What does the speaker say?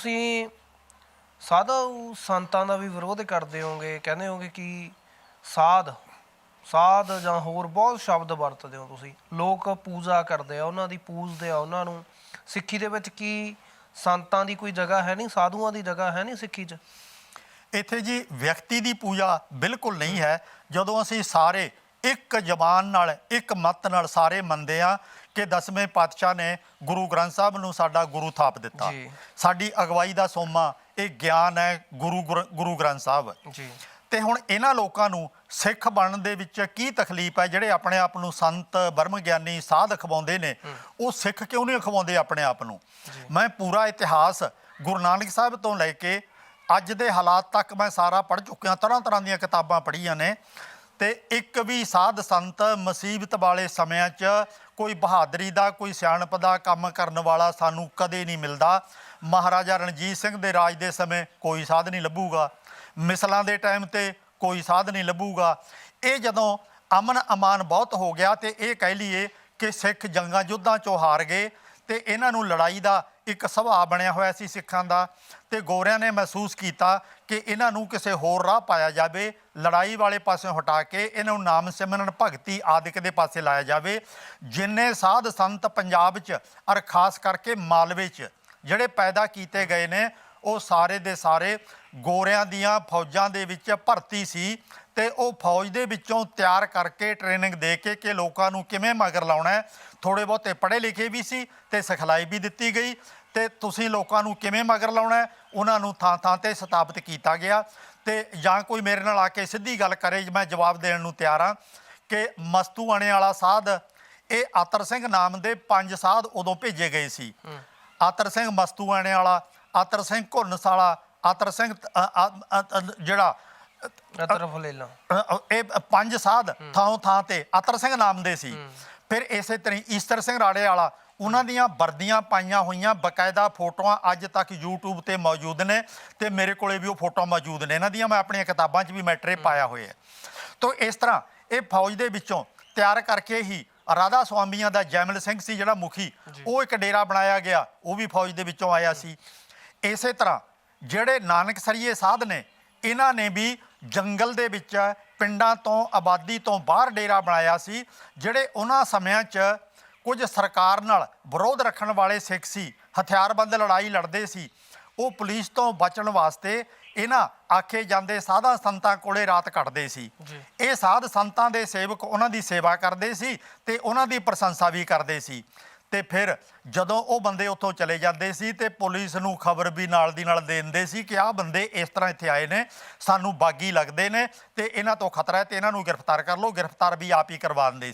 ਤੁਸੀਂ ਸਾਧੂ ਸੰਤਾਂ ਦਾ ਵੀ ਵਿਰੋਧ ਕਰਦੇ ਹੋਗੇ ਕਹਿੰਦੇ ਹੋਗੇ ਕਿ ਸਾਧ ਸਾਧ ਜਾਂ ਹੋਰ ਬਹੁਤ ਸ਼ਬਦ ਵਰਤਦੇ ਹੋ ਤੁਸੀਂ। ਲੋਕ ਪੂਜਾ ਕਰਦੇ ਆ, ਉਹਨਾਂ ਦੀ ਪੂਜਦੇ ਆ ਉਹਨਾਂ ਨੂੰ। ਸਿੱਖੀ ਦੇ ਵਿੱਚ ਕੀ ਸੰਤਾਂ ਦੀ ਕੋਈ ਜਗ੍ਹਾ ਹੈ ਨਹੀਂ, ਸਾਧੂਆਂ ਦੀ ਜਗ੍ਹਾ ਹੈ ਨਹੀਂ ਸਿੱਖੀ 'ਚ? ਇੱਥੇ ਜੀ ਵਿਅਕਤੀ ਦੀ ਪੂਜਾ ਬਿਲਕੁਲ ਨਹੀਂ ਹੈ। ਜਦੋਂ ਅਸੀਂ ਸਾਰੇ ਇੱਕ ਜ਼ਬਾਨ ਨਾਲ, ਇੱਕ ਮਤ ਨਾਲ ਸਾਰੇ ਮੰਨਦੇ ਆ ਕਿ ਦਸਵੇਂ ਪਾਤਸ਼ਾਹ ਨੇ ਗੁਰੂ ਗ੍ਰੰਥ ਸਾਹਿਬ ਨੂੰ ਸਾਡਾ ਗੁਰੂ ਥਾਪ ਦਿੱਤਾ। ਜੀ। ਸਾਡੀ ਅਗਵਾਈ ਦਾ ਸੋਮਾ ਇਹ ਗਿਆਨ ਹੈ ਗੁਰੂ ਗੁਰ- ਗੁਰੂ ਗ੍ਰੰਥ ਸਾਹਿਬ। ਜੀ। ਤੇ ਹੁਣ ਇਹਨਾਂ ਲੋਕਾਂ ਨੂੰ ਸਿੱਖ ਬਣਨ ਦੇ ਵਿੱਚ ਕੀ ਤਕਲੀਫ ਹੈ? ਜਿਹੜੇ ਆਪਣੇ ਆਪ ਨੂੰ ਸੰਤ ਬਰਮ ਗਿਆਨੀ ਸਾਧ ਖਵਾਉਂਦੇ ਨੇ ਉਹ ਸਿੱਖ ਕਿਉਂ ਨਹੀਂ ਖਵਾਉਂਦੇ ਆਪਣੇ ਆਪ ਨੂੰ? ਮੈਂ ਪੂਰਾ ਇਤਿਹਾਸ ਗੁਰੂ ਨਾਨਕ ਸਾਹਿਬ ਤੋਂ ਲੈ ਕੇ ਅੱਜ ਦੇ ਹਾਲਾਤ ਤੱਕ ਮੈਂ ਸਾਰਾ ਪੜ੍ਹ ਚੁੱਕਿਆ ਤਰ੍ਹਾਂ ਤਰ੍ਹਾਂ ਦੀਆਂ ਕਿਤਾਬਾਂ ਪੜ੍ਹੀਆਂ ਨੇ। ਤੇ ਇੱਕ ਵੀ ਸਾਧ ਸੰਤ ਮੁਸੀਬਤ ਵਾਲੇ ਸਮਿਆਂ 'ਚ ਕੋਈ ਬਹਾਦਰੀ ਦਾ, ਕੋਈ ਸਿਆਣਪ ਦਾ ਕੰਮ ਕਰਨ ਵਾਲਾ ਸਾਨੂੰ ਕਦੇ ਨਹੀਂ ਮਿਲਦਾ। ਮਹਾਰਾਜਾ ਰਣਜੀਤ ਸਿੰਘ ਦੇ ਰਾਜ ਦੇ ਸਮੇਂ ਕੋਈ ਸਾਧ ਨਹੀਂ ਲੱਭੂਗਾ। ਮਿਸਲਾਂ ਦੇ ਟਾਈਮ ਤੇ ਕੋਈ ਸਾਧ ਨਹੀਂ ਲੱਭੂਗਾ। ਇਹ ਜਦੋਂ ਅਮਨ ਅਮਾਨ ਬਹੁਤ ਹੋ ਗਿਆ ਤੇ ਇਹ ਕਹਿ ਲਈਏ ਕਿ ਸਿੱਖ ਜੰਗਾਂ ਯੁੱਧਾਂ ਚੋਂ ਹਾਰ ਗਏ ਤੇ ਇਹਨਾਂ ਨੂੰ ਲੜਾਈ ਦਾ ਇੱਕ ਸੁਭਾਅ ਬਣਿਆ ਹੋਇਆ ਸੀ ਸਿੱਖਾਂ ਦਾ ਤੇ ਗੋਰਿਆਂ ਨੇ ਮਹਿਸੂਸ ਕੀਤਾ ਕਿ ਇਹਨਾਂ ਨੂੰ ਕਿਸੇ ਹੋਰ ਰਾਹ ਪਾਇਆ ਜਾਵੇ, ਲੜਾਈ ਵਾਲੇ ਪਾਸਿਓਂ ਹਟਾ ਕੇ ਇਹਨਾਂ ਨੂੰ ਨਾਮ ਸਿਮਰਨ, ਭਗਤੀ ਆਦਿਕ ਦੇ ਪਾਸੇ ਲਾਇਆ ਜਾਵੇ, ਜਿੰਨੇ ਸਾਧ ਸੰਤ ਪੰਜਾਬ 'ਚ ਔਰ ਖਾਸ ਕਰਕੇ ਮਾਲਵੇ 'ਚ ਜਿਹੜੇ ਪੈਦਾ ਕੀਤੇ ਗਏ ਨੇ ਉਹ ਸਾਰੇ ਦੇ ਸਾਰੇ ਗੋਰਿਆਂ ਦੀਆਂ ਫੌਜਾਂ ਦੇ ਵਿੱਚ ਭਰਤੀ ਸੀ ਤੇ ਉਹ ਫੌਜ ਦੇ ਵਿੱਚੋਂ ਤਿਆਰ ਕਰਕੇ ਟ੍ਰੇਨਿੰਗ ਦੇ ਕੇ ਕਿ ਲੋਕਾਂ ਨੂੰ ਕਿਵੇਂ ਮਗਰ ਲਾਉਣਾ ਹੈ ਥੋੜੇ ਬਹੁਤੇ ਪੜ੍ਹੇ ਲਿਖੇ ਵੀ ਸੀ ਤੇ ਸਿਖਲਾਈ ਵੀ ਦਿੱਤੀ ਗਈ ਤੇ ਤੁਸੀਂ ਲੋਕਾਂ ਨੂੰ ਕਿਵੇਂ ਮਗਰ ਲਾਉਣਾ ਹੈ ਉਹਨਾਂ ਨੂੰ ਥਾਂ ਥਾਂ ਤੇ ਸਥਾਪਿਤ ਕੀਤਾ ਗਿਆ ਤੇ ਜਾਂ ਕੋਈ ਮੇਰੇ ਨਾਲ ਆ ਕੇ ਸਿੱਧੀ ਗੱਲ ਕਰੇ ਮੈਂ ਜਵਾਬ ਦੇਣ ਨੂੰ ਤਿਆਰ ਹਾਂ ਕਿ ਮਸਤੂ ਆਣੇ ਵਾਲਾ ਸਾਧ ਇਹ ਆਤਰ ਸਿੰਘ ਨਾਮ ਦੇ ਪੰਜ ਸਾਧ ਉਦੋਂ ਭੇਜੇ ਗਏ ਸੀ। ਆਤਰ ਸਿੰਘ ਮਸਤੂ ਆਣੇ ਵਾਲਾ ਆਤਰ ਸਿੰਘ ਘੁਰਨਸਾਲਾ ਆਤਰ ਸਿੰਘ ਜਿਹੜਾ ਅਤਰਫ ਲੈ ਲਾਂ ਅ- ਅ- ਇਹ ਪੰਜ ਸਾਧ ਥਾਂ ਥਾਂ ਤੇ ਆਤਰ ਸਿੰਘ ਨਾਮ ਦੇ ਸੀ। ਫਿਰ ਇਸੇ ਤਰ੍ਹਾਂ ਹੀ ਈਸਟਰ ਸਿੰਘ ਰਾੜੇ ਵਾਲਾ ਉਹਨਾਂ ਦੀਆਂ ਵਰਦੀਆਂ ਪਾਈਆਂ ਹੋਈਆਂ ਬਕਾਇਦਾ ਫੋਟੋਆਂ ਅੱਜ ਤੱਕ YouTube ਤੇ ਮੌਜੂਦ ਨੇ ਤੇ ਮੇਰੇ ਕੋਲੇ ਵੀ ਉਹ ਫੋਟੋਆਂ ਮੌਜੂਦ ਨੇ। ਇਹਨਾਂ ਦੀਆਂ ਮੈਂ ਆਪਣੀਆਂ ਕਿਤਾਬਾਂ 'ਚ ਵੀ ਮੈਟਰੇ ਪਾਇਆ ਹੋਇਆ ਤੋ ਇਸ ਤਰ੍ਹਾਂ ਇਹ ਫੌਜ ਦੇ ਵਿੱਚੋਂ ਤਿਆਰ ਕਰਕੇ ਹੀ ਰਾਧਾ ਸੁਆਮੀਆਂ ਦਾ ਜੈਮਲ ਸਿੰਘ ਸੀ ਜਿਹੜਾ ਮੁਖੀ ਉਹ ਇੱਕ ਡੇਰਾ ਬਣਾਇਆ ਗਿਆ ਉਹ ਵੀ ਫੌਜ ਦੇ ਵਿੱਚੋਂ ਆਇਆ ਸੀ। ਇਸੇ ਤਰ੍ਹਾਂ ਜਿਹੜੇ ਨਾਨਕ ਸਰੀਏ ਸਾਧ ਨੇ ਇਹਨਾਂ ਨੇ ਵੀ ਜੰਗਲ ਦੇ ਵਿੱਚ ਪਿੰਡਾਂ ਤੋਂ ਆਬਾਦੀ ਤੋਂ ਬਾਹਰ ਡੇਰਾ ਬਣਾਇਆ ਸੀ ਜਿਹੜੇ ਉਹਨਾਂ ਸਮਿਆਂ 'ਚ ਕੁਝ ਸਰਕਾਰ ਨਾਲ ਵਿਰੋਧ ਰੱਖਣ ਵਾਲੇ ਸਿੱਖ ਸੀ ਹਥਿਆਰਬੰਦ ਲੜਾਈ ਲੜਦੇ ਸੀ ਉਹ ਪੁਲਿਸ ਤੋਂ ਬਚਣ ਵਾਸਤੇ ਇਹਨਾਂ ਆਖੇ ਜਾਂਦੇ ਸਾਧਾ ਸੰਤਾਂ ਕੋਲੇ ਰਾਤ ਕੱਟਦੇ ਸੀ। ਇਹ ਸਾਧ ਸੰਤਾਂ ਦੇ ਸੇਵਕ ਉਹਨਾਂ ਦੀ ਸੇਵਾ ਕਰਦੇ ਸੀ ਤੇ ਉਹਨਾਂ ਦੀ ਪ੍ਰਸ਼ੰਸਾ ਵੀ ਕਰਦੇ ਸੀ ਤੇ ਫਿਰ ਜਦੋਂ ਉਹ ਬੰਦੇ ਉੱਥੋਂ ਚਲੇ ਜਾਂਦੇ ਸੀ ਤੇ ਪੁਲਿਸ ਨੂੰ ਖਬਰ ਵੀ ਨਾਲ ਦੀ ਨਾਲ ਦੇ ਦਿੰਦੇ ਸੀ ਕਿ ਆਹ ਬੰਦੇ ਇਸ ਤਰ੍ਹਾਂ ਇੱਥੇ ਆਏ ਨੇ, ਸਾਨੂੰ ਬਾਗੀ ਲੱਗਦੇ ਨੇ ਤੇ ਇਹਨਾਂ ਤੋਂ ਖਤਰਾ ਹੈ ਤੇ ਇਹਨਾਂ ਨੂੰ ਗ੍ਰਿਫਤਾਰ ਕਰ ਲਓ, ਗ੍ਰਿਫਤਾਰ ਵੀ ਆਪ ਹੀ ਕਰਵਾ ਦਿੰਦੇ